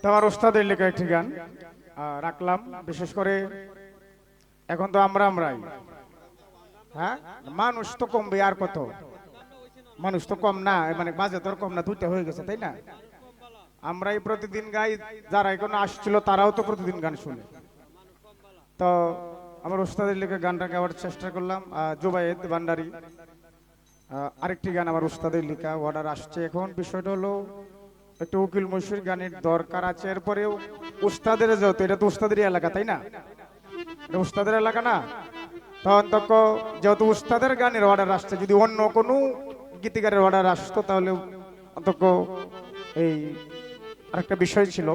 তো আমার ওস্তাদের লেখা একটি গান রাখলাম। বিশেষ করে এখন তো আমরা আমরাই। হ্যাঁ? মানুষ তো কমবে আর কত? মানুষ তো কম না মানে বাজে তোর কম না, দুইটা হয়ে গেছে, তাই না? আমরাই প্রতিদিন গাই যারা এখানে আসছিল তারাও তো প্রতিদিন গান শুনে। তো আমার ওস্তাদের লেখা গানটা গাওয়ার চেষ্টা করলাম। জুবায়েদ ভান্ডারি আরেকটি গান আমার উস্তাদের লেখা, অর্ডার আসছে এখন। বিষয়টা হলো একটু উকিল মশুর গানের দরকার আছে। এরপরেও উস্তাদের যেহেতু এটা তো উস্তাদেরই এলাকা তাই না? এটা উস্তাদের এলাকা না? তখন তক যেহেতু উস্তাদের গানের অর্ডার আসছে যদি অন্য কোনো গীতিকারের অর্ডার আসতো তাহলে অন্তত এই আরেকটা বিষয় ছিল।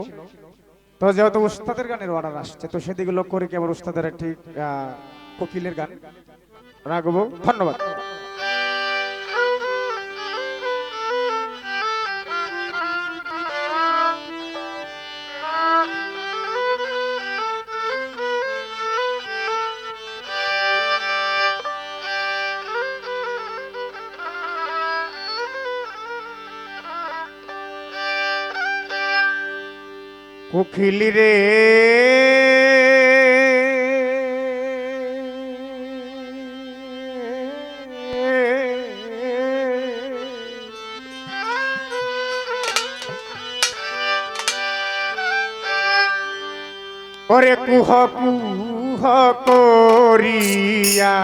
তো যেহেতু উস্তাদের গানের অর্ডার আসছে তো সেদিকে লক্ষ্য রেখে আমার উস্তাদের আহ, কোকিলের গান রাখব। ধন্যবাদ। কোকিলি রে। ওরে কুহ কুহ করিয়া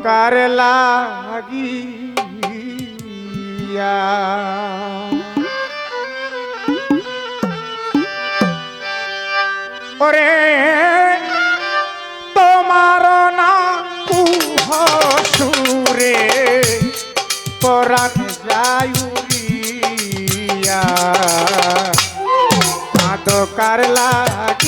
কাঁদকার লাগিয়া? ওরে তোমার না কুহ সুরে পরাণ যায়ুরিয়া কাঁদকার লাগিয়া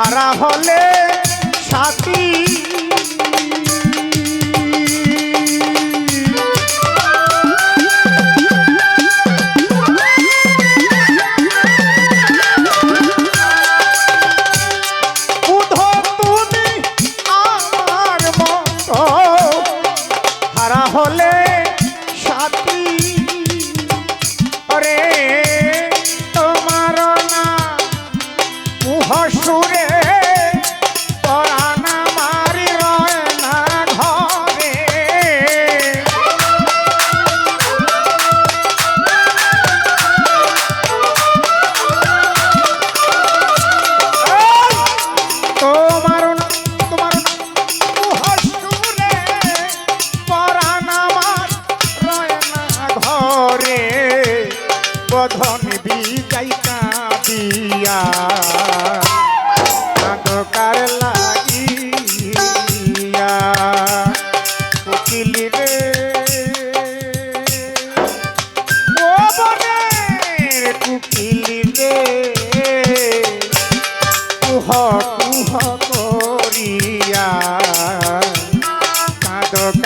হারা হলে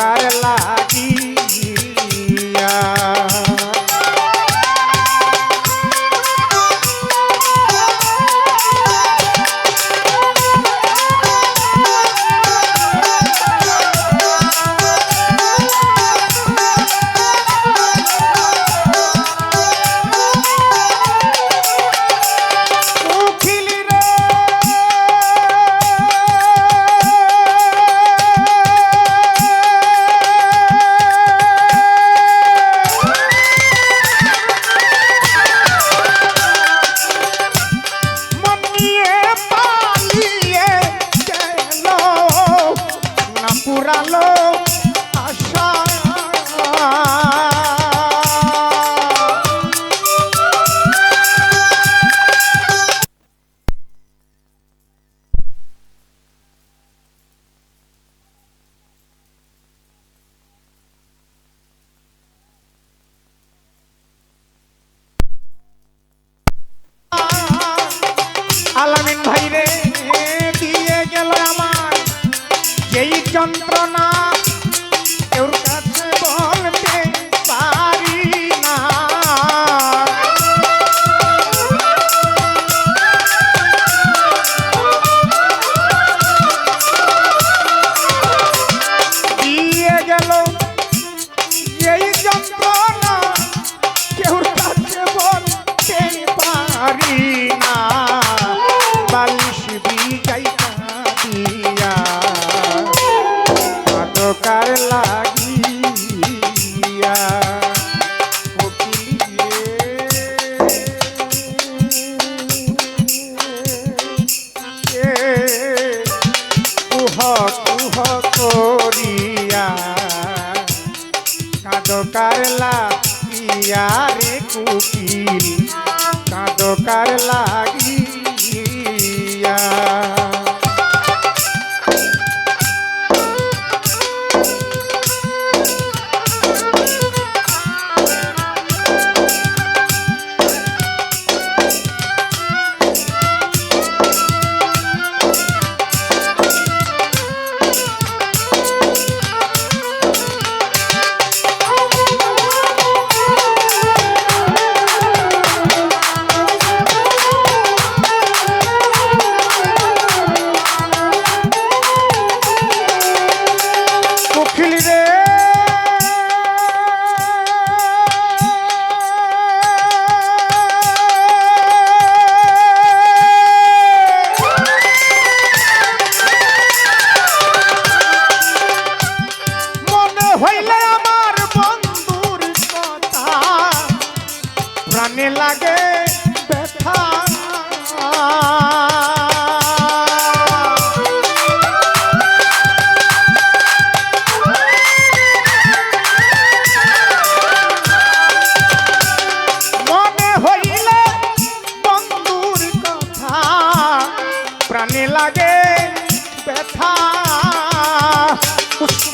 আর লাগি? কাঁদো কারলা পিয়ারে কুকিল। কাঁদো কার লাগিয়া।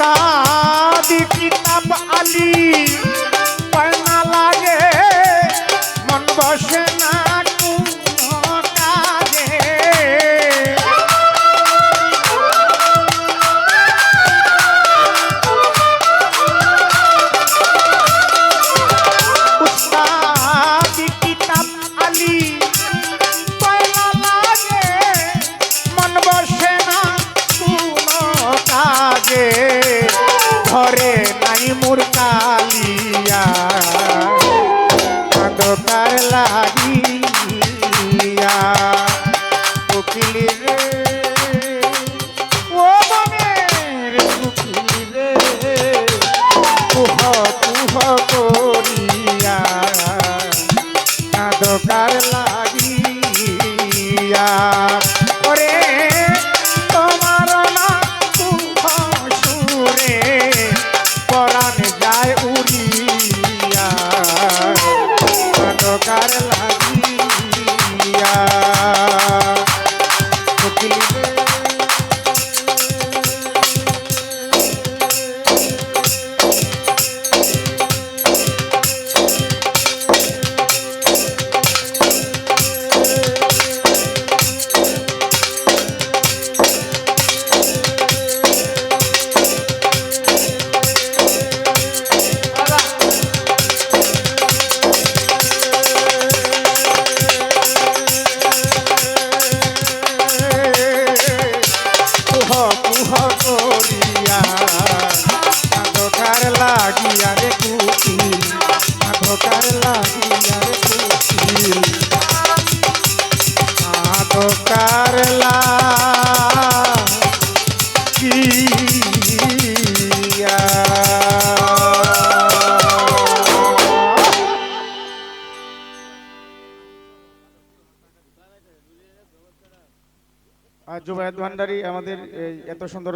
সাদিক নাম আলী হারিয়া কোকিলের ও মনের কোকিলে কুহ কুহ করিয়া। কাঁদকার লাগিয়া। কারলা জুবায়দ ভান্ডারী আমাদের এত সুন্দর